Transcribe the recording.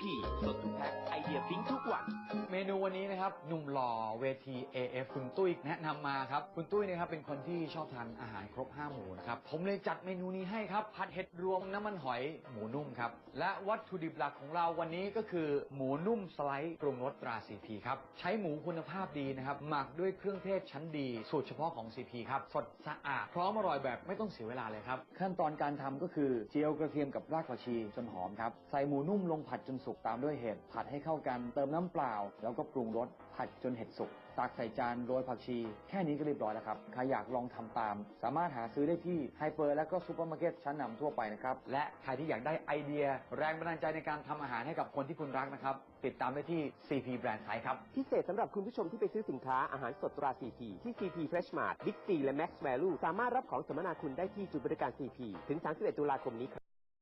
พีสดทุกแพ็คไอเดียพิงทุกวัน เมนูวันนี้ นะครับหนุ่มหล่อเวที AF คุณตุ้ยแนะนำมาครับ คุณตุ้ยนะครับเป็นคนที่ชอบทานอาหารครบ5หมู่นะครับ ผมเลยจัดเมนูนี้ให้ครับ ผัดเห็ดรวมน้ำมันหอยหมูนุ่มครับ และวัตถุดิบหลักของเราวันนี้ก็คือ หมูนุ่มสไลด์ปรุงรสตรา CP ครับ ใช้หมูคุณภาพดีนะครับ หมักด้วยเครื่องเทศชั้นดี สูตรเฉพาะของ CP ครับสดสะอาดพร้อมอร่อยแบบไม่ต้องเสียเวลาเลยครับขั้นตอนการทำก็คือเจียวกระเทียมกับรากผักชีจนหอมครับใส่หมูนุ่มลงผัดจนสุกตามด้วยเห็ดผัดให้เข้ากันเติมน้ำเปล่า แล้วก็ปรุงรสผัดจนเห็ดสุก ตักใส่จานโรยผักชี แค่นี้ก็เรียบร้อยแล้วครับ ใครอยากลองทำตาม สามารถหาซื้อได้ที่ไฮเปอร์และก็ซูเปอร์มาร์เก็ตชั้นนำทั่วไปนะครับ และใครที่อยากได้ไอเดีย แรงบันดาลใจในการทำอาหารให้กับคนที่คุณรักนะครับ ติดตามได้ที่ CP Brand Thai ครับ พิเศษสำหรับคุณผู้ชมที่ไปซื้อสินค้าอาหารสดตรา CP ที่ CP Fresh Mart Big C และ Max Value สามารถรับของสมนาคุณได้ที่จุดบริการ CP ถึง 31 ตุลาคมนี้ครับ